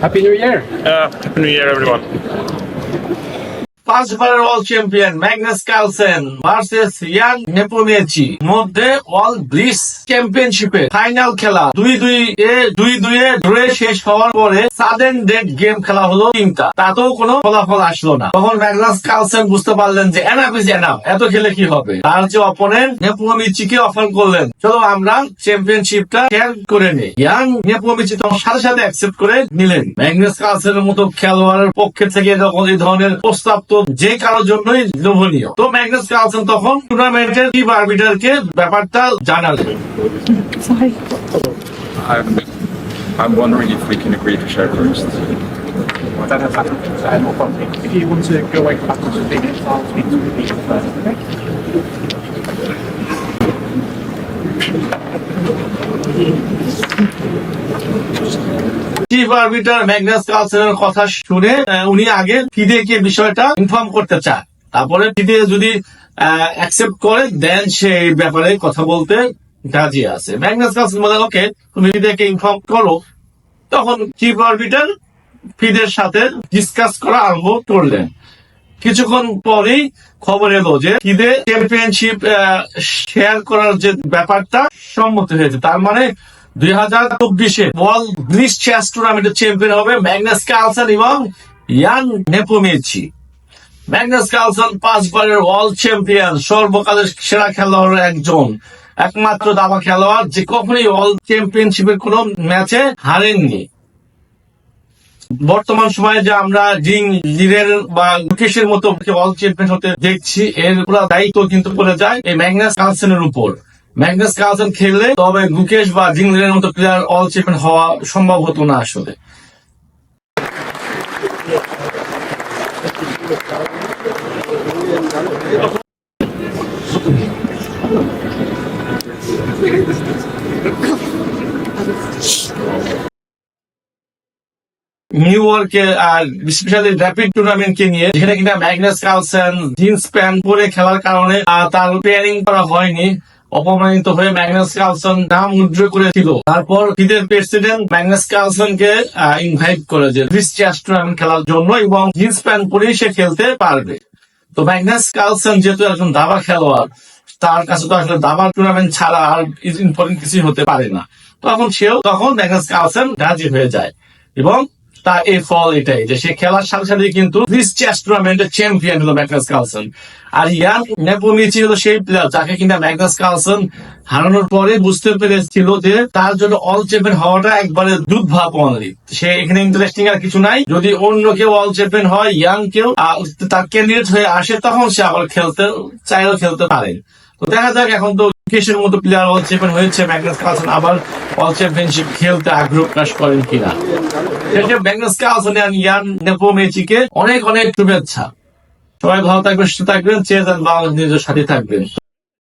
Happy New Year! Uh, Happy New Year, everyone. পাঁচবারের champion Magnus versus Ian মধ্যে blitz চ্যাম্পিয়নশিপে final খেলা। দুই দুই এ, দুই দুই এ শেষ হওয়ার পরে ডেড গেম খেলা হলো তিনটা। তাতেও কোনো ফলাফল আসলো না। তখন ম্যাগনাস বুঝতে পারলেন যে ইজ এত খেলে কি হবে? তার যে অপোনেন্ট অফার করলেন। চলো আমরা চ্যাম্পিয়নশিপটা শেয়ার করে নিই। ইয়াং নেপোমিচি তখন সাথে সাথে অ্যাকসেপ্ট করে নিলেন। ম্যাগনাস কালসেনের মতো খেলোয়াড়ের পক্ষে থেকে যখন এই ধরনের প্রস্তাব তো যে কারোর জন্যই লোভনীয় তো ম্যাগনাস কার্লসন তখন টুর্নামেন্টের টিম আরবিটারকে ব্যাপারটা জানালেন I'm, I'm wondering if we can agree to share first. That has happened. Uh, no problem. If you want to go away from that, I'll speak to the people first, okay? Chief arbiter Magnus কালসেনের কথা শুনে উনি আগে বিষয়টা inform করতে চায় তারপরে FIDE যদি accept করে দেন সে এই ব্যাপারে কথা বলতে রাজি আছে। ম্যাগনাস কালসেন বলে ওকে তুমি ইনফর্ম করো। তখন চিফ ফিদের সাথে ডিসকাস করা আরম্ভ করলেন। কিছুক্ষণ পরেই খবর এলো যে ফিদে চ্যাম্পিয়নশিপ শেয়ার করার যে ব্যাপারটা সম্মত হয়েছে। তার মানে দুই হাজার চব্বিশে ওয়ার্ল্ড ব্লিস চেস টুর্নামেন্টের চ্যাম্পিয়ন হবে ম্যাগনাস কালসন এবং ইয়ান নেপোমিয়েছি ম্যাগনাস কালসন পাঁচবারের ওয়ার্ল্ড চ্যাম্পিয়ন, সর্বকালের সেরা খেলোয়াড়ের একজন, একমাত্র দাবা খেলোয়াড় যে কখনোই ওয়ার্ল্ড চ্যাম্পিয়নশিপের কোন ম্যাচে হারেননি। বর্তমান সময়ে যে আমরা জিং লিরের বা লুকেশের মতো ওয়ার্ল্ড চ্যাম্পিয়ন হতে দেখছি, এর পুরো দায়িত্ব কিন্তু পড়ে যায় এই ম্যাগনাস কালসেনের উপর। ম্যাগনাস কালসেন খেললে তবে গুকেশ বা জিং লিরের মতো প্লেয়ার ওয়ার্ল্ড চ্যাম্পিয়ন হওয়া সম্ভব হতো না আসলে। নিউ ইয়র্কে আর স্পেশালি র্যাপিড টুর্নামেন্ট কে নিয়ে, যেখানে কিনা ম্যাগনাস কালসেন জিন্স প্যান্ট পরে খেলার কারণে তার পেয়ারিং করা হয়নি। অপমানিত হয়ে ম্যাগনাস কালসন নাম উজ্জ্ব করেছিল। তারপর ফিদের প্রেসিডেন্ট ম্যাগনাস কালসন কে ইনভাইট করে যে টুর্নামেন্ট খেলার জন্য এবং জিন্স প্যান্ট পরেই সে খেলতে পারবে। তো ম্যাগনাস কালসন যেহেতু একজন দাবা খেলোয়াড়, তার কাছে তো আসলে দাবা টুর্নামেন্ট ছাড়া আর ইম্পর্টেন্ট কিছুই হতে পারে না। তখন সেও, তখন ম্যাগনাস কালসন রাজি হয়ে যায়। এবং তার এই ফল এটাই, যে সে খেলার সাথে সাথে কিন্তু চেস টুর্নামেন্টের চ্যাম্পিয়ন হলো ম্যাগনাস কালসন আর ইয়ান নেপোমিচি হলো সেই প্লেয়ার যাকে কিনা ম্যাগনাস কালসন হারানোর পরে বুঝতে পেরেছিল যে তার জন্য অল চ্যাম্পিয়ন হওয়াটা একবারে দুর্ভাব অনলি সে এখানে ইন্টারেস্টিং আর কিছু নাই। যদি অন্য কেউ অল চ্যাম্পিয়ন হয়, ইয়াং কেউ তার ক্যান্ডিডেট হয়ে আসে, তখন সে আবার খেলতে, চাইলেও খেলতে পারে। তো দেখা যাক, এখন তো কেশের মতো প্লেয়ার অল চ্যাম্পিয়ন হয়েছে। ম্যাগনাস কার্লসন আবার অল চ্যাম্পিয়নশিপ খেলতে আগ্রহ প্রকাশ করেন কিনা? সেটা ম্যাগনাস কার্লসন ইয়ান নেপোমেচিকে অনেক অনেক শুভেচ্ছা। সবাই ভালো থাকবেন, সুস্থ থাকবেন চেয়ে যান বাংলাদেশ নিজের সাথে থাকবেন।